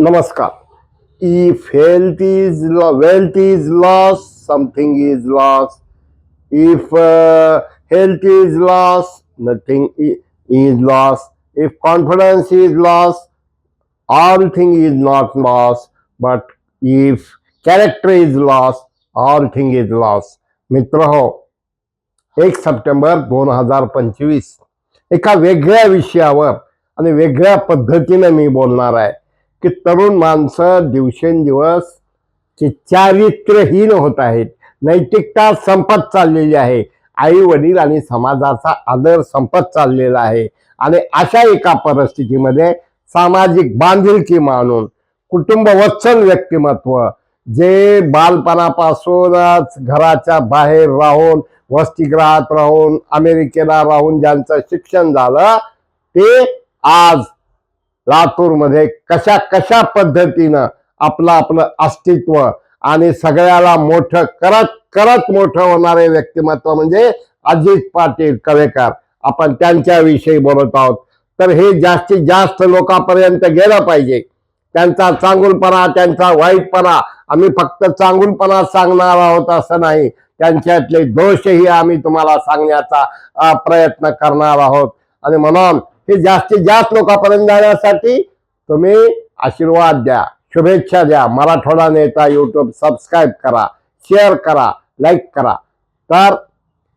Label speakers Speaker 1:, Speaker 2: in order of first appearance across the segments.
Speaker 1: नमस्कार. If health is wealth is loss something is loss if health is loss nothing is loss if confidence is loss all thing is not loss but if character is loss all thing is loss मित्र हो एक September दोन हजार पंचवीस. एका वेगळ्या विषयावर आणि वेगळ्या पद्धतीने मी बोलणार आहे. की तरुण माणसं दिवसेंदिवस चारित्र्यहीन होत आहेत. नैतिकता संपत चाललेली आहे. आई वडील आणि समाजाचा आदर संपत चाललेला आहे. आणि अशा एका परिस्थितीमध्ये सामाजिक बांधिलकी मानून कुटुंब वत्सल व्यक्तिमत्व जे बालपणापासूनच घराच्या बाहेर राहून वसतिगृहात राहून अमेरिकेला राहून ज्यांचं शिक्षण झालं ते आज लातूरमध्ये कशा कशा पद्धतीनं आपलं आपलं अस्तित्व आणि सगळ्याला मोठं करत करत मोठं होणारे व्यक्तिमत्व म्हणजे अजित पाटील कवेकर. आपण त्यांच्याविषयी बोलत आहोत. तर हे जास्तीत जास्त लोकांपर्यंत गेलं पाहिजे. त्यांचा चांगुलपणा त्यांचा वाईटपणा आम्ही फक्त चांगुलपणा सांगणार आहोत असं नाही. त्यांच्यातले दोषही आम्ही तुम्हाला सांगण्याचा प्रयत्न करणार आहोत. आणि म्हणून हे जास्तीत जास्त लोकांपर्यंत जाण्यासाठी तुम्ही आशीर्वाद द्या शुभेच्छा द्या. मराठवाडा नेता युट्यूब सबस्क्राईब करा शेअर करा लाईक करा. तर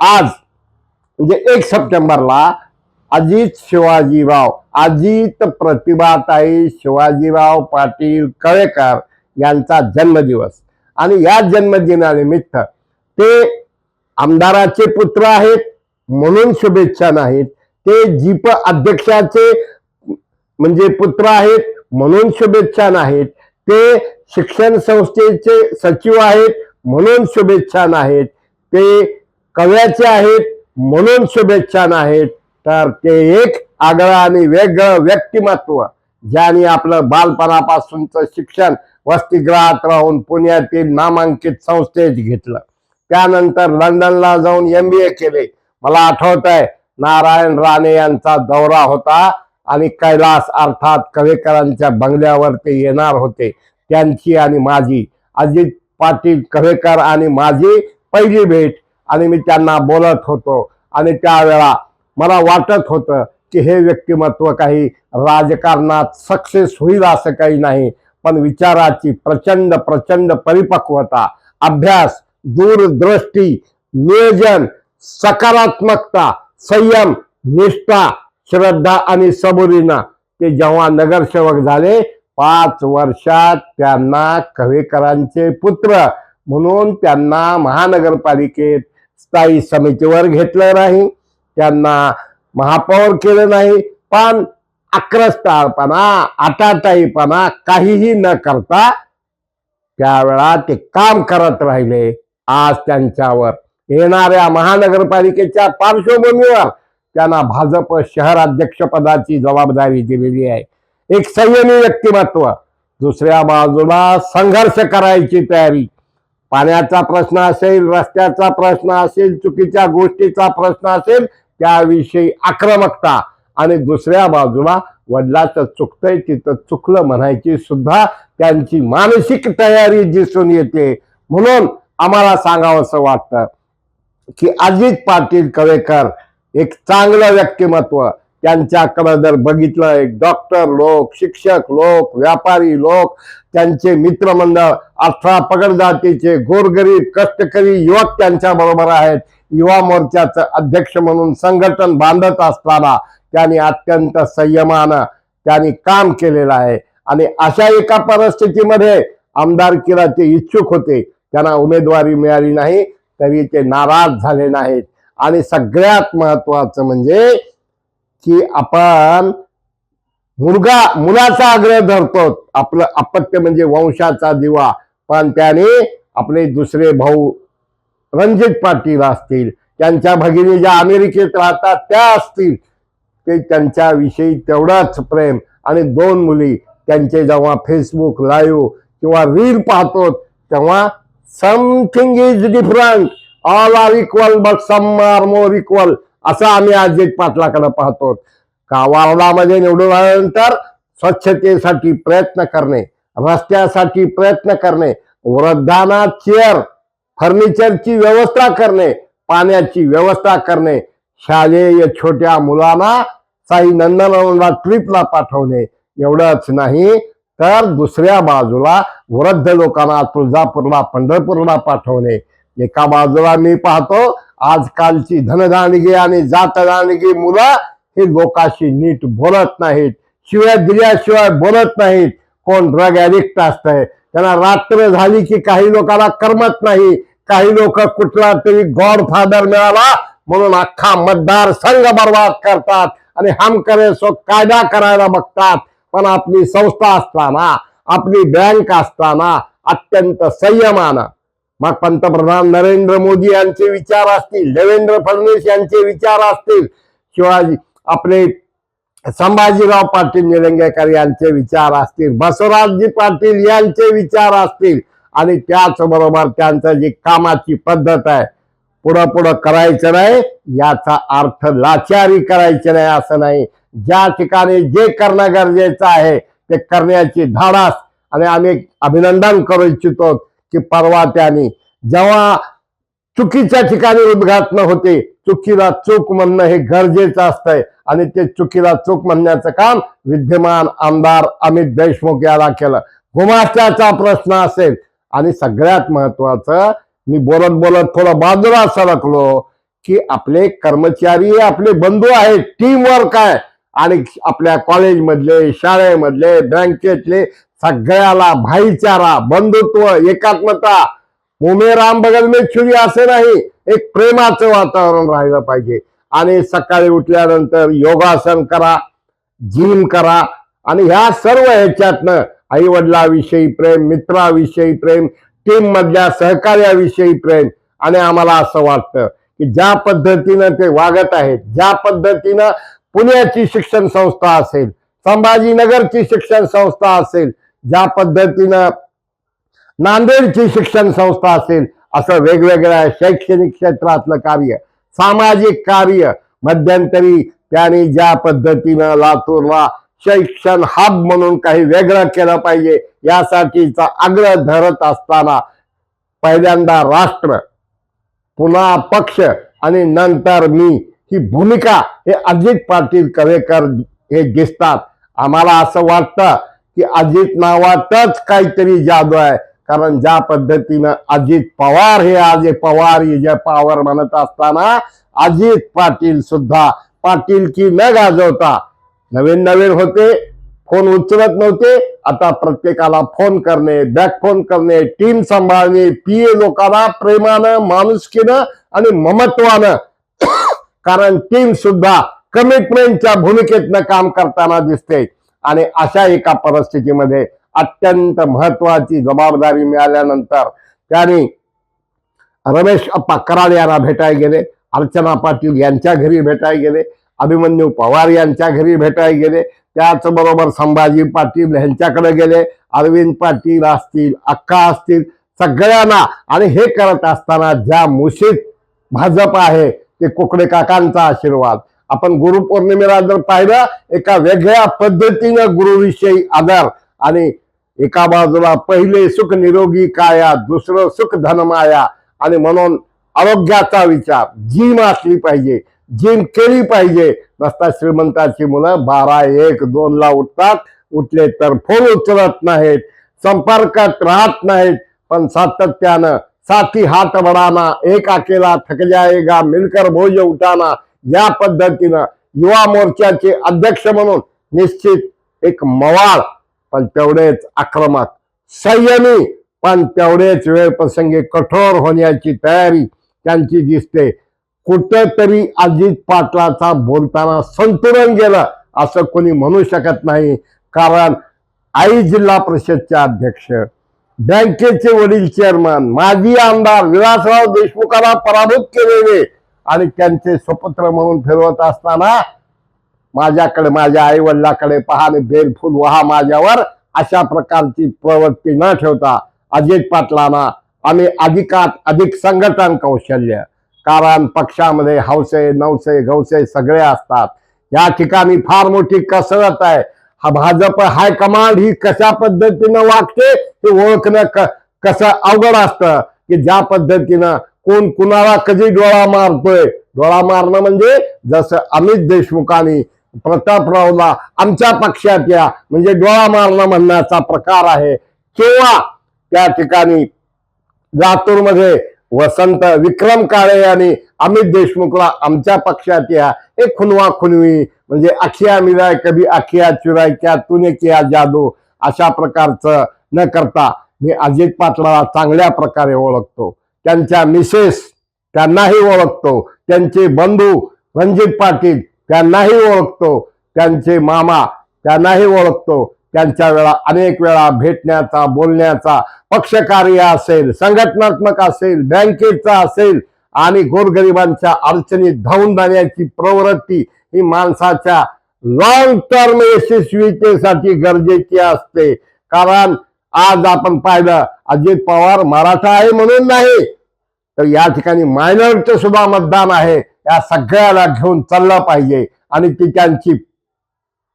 Speaker 1: आज म्हणजे एक सप्टेंबरला अजित शिवाजीराव अजित प्रतिभाताई शिवाजीराव पाटील कळेकर यांचा जन्मदिवस. आणि या जन्मदिनानिमित्त ते आमदाराचे पुत्र आहेत म्हणून शुभेच्छा नाहीत. ते जीप अध्यक्षाचे म्हणजे पुत्र आहेत म्हणून शुभेच्छा आहेत ते शिक्षण संस्थेचे सचिव आहेत म्हणून शुभेच्छा आहेत ते कव्याचे आहेत म्हणून शुभेच्छा आहेत तर ते एक आगळं आणि वेगळं व्यक्तिमत्व ज्याने आपलं बालपणापासूनचं शिक्षण वसतिगृहात राहून पुण्यातील नामांकित संस्थेत घेतलं. त्यानंतर लंडनला जाऊन एम बी ए केले. मला आठवत आहे नारायण राणे यांचा दौरा होता आणि कैलास अर्थात कवेकरांच्या बंगल्यावर ते येणार होते. त्यांची आणि माझी अजित पाटील कवेकर आणि माझी पहिली भेट. आणि मी त्यांना बोलत होतो. आणि त्यावेळा मला वाटत होतं की हे व्यक्तिमत्व काही राजकारणात सक्सेस होईल असं काही नाही पण विचाराची प्रचंड प्रचंड परिपक्वता अभ्यास दूरदृष्टी नियोजन सकारात्मकता संयम निष्ठा श्रद्धा आणि सबुरीनं ते जेव्हा नगरसेवक झाले पाच वर्षात त्यांना कवेकरांचे पुत्र म्हणून त्यांना महानगरपालिकेत स्थायी समितीवर घेतलं नाही. त्यांना महापौर केलं नाही. पण आक्रस्ताळपणा आटाटाईपणा काहीही न करता त्यावेळा ते काम करत राहिले. आज त्यांच्यावर येणाऱ्या महानगरपालिकेच्या पार्श्वभूमीवर त्यांना भाजप शहराध्यक्ष पदाची जबाबदारी दिलेली आहे. एक संयमी व्यक्तिमत्व दुसऱ्या बाजूला संघर्ष करायची तयारी. पाण्याचा प्रश्न असेल रस्त्याचा प्रश्न असेल चुकीच्या गोष्टीचा प्रश्न असेल त्याविषयी आक्रमकता. आणि दुसऱ्या बाजूला वडिलाचं चुकतंय तिथं चुकलं म्हणायची सुद्धा त्यांची मानसिक तयारी दिसून येते. म्हणून आम्हाला सांगावंसं वाटतं की अजित पाटील कवेकर एक चांगलं व्यक्तिमत्व. त्यांच्याकडं जर बघितलं एक डॉक्टर लोक शिक्षक लोक व्यापारी लोक त्यांचे मित्रमंडळ अठरा पगड जातीचे गोरगरीब कष्टकरी युवक त्यांच्या बरोबर आहेत. युवा मोर्चाचं अध्यक्ष म्हणून संघटन बांधत असताना त्यांनी अत्यंत संयमानं त्यांनी काम केलेलं आहे. आणि अशा एका परिस्थितीमध्ये आमदारकीला ते इच्छुक होते. त्यांना उमेदवारी मिळाली नाही. तरी ते नाराज झाले नाहीत. आणि सगळ्यात महत्वाचं म्हणजे की आपण मुलगा मुलाचा आग्रह धरतो. आपलं अपत्य म्हणजे वंशाचा दिवा. पण त्याने आपले दुसरे भाऊ रणजित पाटील असतील त्यांच्या भगिनी ज्या अमेरिकेत राहतात त्या असतील. ते त्यांच्याविषयी तेवढाच प्रेम. आणि दोन मुली त्यांचे जेव्हा फेसबुक लाईव्ह किंवा रील पाहतो तेव्हा something is different all are equal but some are more equal असं आम्ही अजित पाटलाकडे पाहतो. का वारडामध्ये निवडून आल्यानंतर स्वच्छतेसाठी प्रयत्न करणे रस्त्यासाठी प्रयत्न करणे वृद्धांना चेअर फर्निचरची व्यवस्था करणे पाण्याची व्यवस्था करणे शालेय छोट्या मुलांना साई नंदनवनला ट्रिपला पाठवणे. एवढंच नाही. तर दुसऱ्या बाजूला वृद्ध लोकांना तुळजापूरला पंढरपूरला पाठवणे. एका बाजूला मी पाहतो आजकालची धनदानगी आणि जातदानगी मुलं हे लोकाशी नीट बोलत नाहीत. शिवाय दिल्याशिवाय बोलत नाहीत. कोण ड्रग ॲडिक्ट असतंय. त्यांना रात्र झाली की काही लोकांना करमत नाही. काही लोक कुठला तरी गॉड फादर मिळाला म्हणून अख्खा मतदारसंघ बर्बाद करतात आणि हम करे सो कायदा करायला बघतात. पण आपली संस्था असताना आपली बँक असताना अत्यंत संयमानं. मग पंतप्रधान नरेंद्र मोदी यांचे विचार असतील देवेंद्र फडणवीस यांचे विचार असतील शिवाजी आपले संभाजीराव पाटील निलंगेकर यांचे विचार असतील बसवराजजी पाटील यांचे विचार असतील आणि त्याचबरोबर त्यांचं जी कामाची पद्धत आहे पुढं पुढं करायचं नाही याचा अर्थ लाचारी करायची नाही असं नाही. ज्या ठिकाणी जे करणं गरजेचं आहे ते करण्याची धाडास. आणि आम्ही अभिनंदन करू इच्छितो की परवा त्यांनी जेव्हा चुकीच्या ठिकाणी उद्घाटन होते चुकीला चूक म्हणणं हे गरजेचं असतंय. आणि ते चुकीला चूक म्हणण्याचं काम विद्यमान आमदार अमित देशमुख याला केलं. गुमास्त्याचा प्रश्न असेल. आणि सगळ्यात महत्वाचं मी बोलत बोलत थोडं बाजूला सरकलो की आपले कर्मचारी आपले बंधू आहेत टीम वर्क आहे. आणि आपल्या कॉलेजमधले शाळेमधले बँकेतले सगळ्याला भाईचारा बंधुत्व एकात्मता. मुमे राम बगल में छुरी असे नाही एक प्रेमाचं वातावरण राहिलं पाहिजे. आणि सकाळी उठल्यानंतर योगासन करा जिम करा. आणि ह्या सर्व ह्याच्यातनं आई वडिलाविषयी प्रेम मित्राविषयी प्रेम टीम मधल्या सहकार्याविषयी प्रेम. आणि आम्हाला असं वाटतं की ज्या पद्धतीनं ते वागत आहेत ज्या पद्धतीनं पुण्याची शिक्षण संस्था असेल संभाजीनगरची शिक्षण संस्था असेल ज्या पद्धतीनं नांदेडची शिक्षण संस्था असेल असं वेगवेगळ्या शैक्षणिक क्षेत्रातलं कार्य सामाजिक कार्य मध्यंतरी त्यांनी ज्या पद्धतीनं लातूरला शैक्षण हब म्हणून काही वेगळं केलं पाहिजे यासाठीचा आग्रह धरत असताना पहिल्यांदा राष्ट्र पुन्हा पक्ष आणि नंतर मी ही भूमिका हे अजित पाटील कवेकर हे दिसतात. आम्हाला असं वाटतं की अजित नावातच काहीतरी जादू आहे कारण ज्या पद्धतीनं अजित पवार हे आज पवार हे जे पवार म्हणत असताना अजित पाटील सुद्धा पाटील की न गाजवता नवीन नवीन होते फोन उचलत नव्हते. आता प्रत्येकाला फोन करणे बॅक फोन करणे टीम सांभाळणे पीए लोकांना प्रेमानं माणुसकीनं आणि ममत्वानं. कारण टीम सुद्धा कमिटमेंटच्या भूमिकेतनं काम करताना दिसते. आणि अशा एका परिस्थितीमध्ये अत्यंत महत्वाची जबाबदारी मिळाल्यानंतर त्यांनी रमेश अप्पा कराड यांना भेटायला गेले अर्चना पाटील यांच्या घरी भेटायला गेले अभिमन्यू पवार यांच्या घरी भेटायला गेले. त्याचबरोबर संभाजी पाटील यांच्याकडे गेले. अरविंद पाटील असतील अक्का असतील सगळ्यांना आणि हे करत असताना ज्या मुशीत भाजप आहे ते कुकडे काकांचा आशीर्वाद. आपण गुरुपौर्णिमेला जर पाहिलं एका वेगळ्या पद्धतीनं गुरुविषयी आदर आणि एका बाजूला पहिले सुख निरोगी काया दुसरं सुख धनमाया आणि म्हणून आरोग्याचा विचार. जीम असली पाहिजे जिम केली पाहिजे. नसता श्रीमंताची मुलं बारा एक दोन ला उठतात. उठले तर फोन उचलत नाहीत. संपर्कात राहत नाहीत. पण सातत्यानं साथी हात बडाना एक अकेला थक जाएगा मिलकर भोज उठाना या पद्धतीनं युवा मोर्चाचे अध्यक्ष म्हणून निश्चित एक मवाळ पण तेवढेच आक्रमक संयमी पण तेवढेच वेळ प्रसंगी कठोर होण्याची तयारी त्यांची दिसते. कुठेतरी अजित पाटलाचा बोलताना संतुलन गेलं असं कोणी म्हणू शकत नाही. कारण आई जिल्हा परिषदचे अध्यक्ष बँकेचे वडील चेअरमन माजी आमदार विलासराव देशमुखाला पराभूत केलेले आणि त्यांचे स्वपत्र म्हणून फिरवत असताना माझ्याकडे माझ्या आई वडिलाकडे पहाणे बेलफुल वहा माझ्यावर अशा प्रकारची प्रवृत्ती न ठेवता अजित पाटलांना आम्ही अधिकात अधिक संघटन कौशल्य कारण पक्षामध्ये हौसे नवसे गवसे सगळे असतात. या ठिकाणी फार मोठी कसरत आहे. हा भाजप हायकमांड ही कशा पद्धतीनं वागते हे ओळखणं क- कसं अवघड असतं? की ज्या पद्धतीनं कोण कुणाला कधी डोळा मारतोय? डोळा मारणं म्हणजे जसं अमित देशमुखांनी प्रतापरावला आमच्या पक्षात या म्हणजे डोळा मारणं म्हणण्याचा प्रकार आहे. किंवा त्या ठिकाणी लातूरमध्ये वसंत विक्रम काळे आणि अमित देशमुखला आमच्या पक्षात या. एक खुनवा खुनवी म्हणजे अखिया मिराय कभी अखिया चुराय क्या तुने किया जादू? अशा प्रकारचं न करता मी अजित पाटलाला चांगल्या प्रकारे ओळखतो. त्यांच्या मिसेस त्यांनाही ओळखतो. त्यांचे बंधू रणजित पाटील त्यांनाही ओळखतो. त्यांचे मामा त्यांनाही ओळखतो. त्यांच्या वेळा अनेक वेळा भेटण्याचा बोलण्याचा पक्षकार्य असेल संघटनात्मक असेल बँकेचा असेल आणि गोरगरिबांच्या अडचणीत धावून जाण्याची प्रवृत्ती ही माणसाच्या लॉंग टर्म यशस्वीतेसाठी गरजेची असते. कारण आज आपण पाहिलं अजित पवार मराठा आहे म्हणून नाही तर या ठिकाणी मायनॉरिटी सुद्धा मतदान आहे. या सगळ्याला घेऊन चाललं पाहिजे. आणि ती त्यांची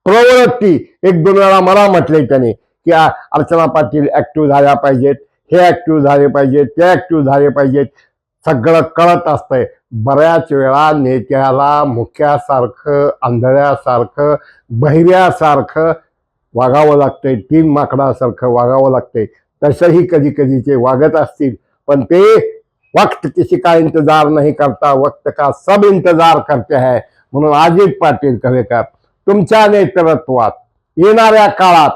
Speaker 1: प्रवृत्ती. एक दोन वेळा मला म्हटले त्याने की अर्चना पाटील ऍक्टिव्ह झाल्या पाहिजेत. हे ऍक्टिव्ह झाले पाहिजेत. ते ऍक्टिव्ह झाले पाहिजेत. सगळं कळत असतंय. बऱ्याच वेळा नेत्याला मुख्यासारखं आंधळ्यासारखं बहिऱ्यासारखं वागावं लागतंय. तीन माकडासारखं वागावं लागतंय. तसंही कधी कधी ते वागत असतील. पण ते वक्त किसी का इंतजार नहीं करता? वक्त का सब इंतजार करते है? म्हणून अजित पाटील कवेकर तुमच्या नेतृत्वात येणाऱ्या काळात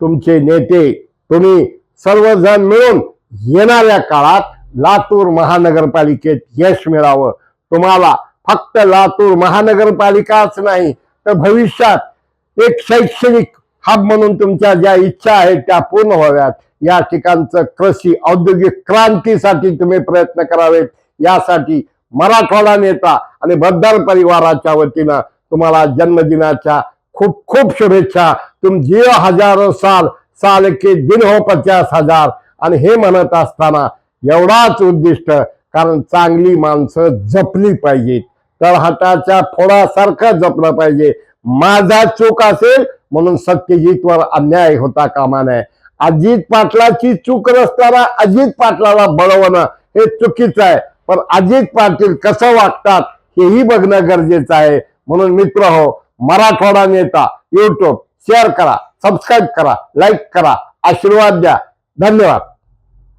Speaker 1: तुमचे नेते तुम्ही सर्वजण मिळून येणाऱ्या काळात लातूर महानगरपालिकेत यश मिळावं. तुम्हाला फक्त लातूर महानगरपालिकाच नाही तर भविष्यात एक शैक्षणिक हब म्हणून तुमच्या ज्या इच्छा आहेत त्या पूर्ण व्हाव्यात. या ठिकाणचं कृषी औद्योगिक क्रांतीसाठी तुम्ही प्रयत्न करावेत. यासाठी मराठवाडा नेता आणि बद्दल परिवाराच्या वतीनं तुम्हाला जन्मदिनाच्या खूप खूप शुभेच्छा. तुम जिओ हजारो साल साल के दिन हो पचास हजार. आणि हे म्हणत असताना एवढाच उद्दिष्ट कारण चांगली माणसं जपली पाहिजेत. तर हाताच्या फोडासारखं जपलं पाहिजे. माझा चूक असेल म्हणून सत्यजितवर अन्याय होता कामा नये. अजित पाटलाची चूक नसताना अजित पाटलाला बळवणं हे चुकीचं आहे. पण अजित पाटील कसं वागतात हेही बघणं गरजेचं आहे. म्हणून मित्र हो मराठवाडा नेता युट्यूब शेअर करा सबस्क्राईब करा लाईक करा आशीर्वाद द्या. धन्यवाद.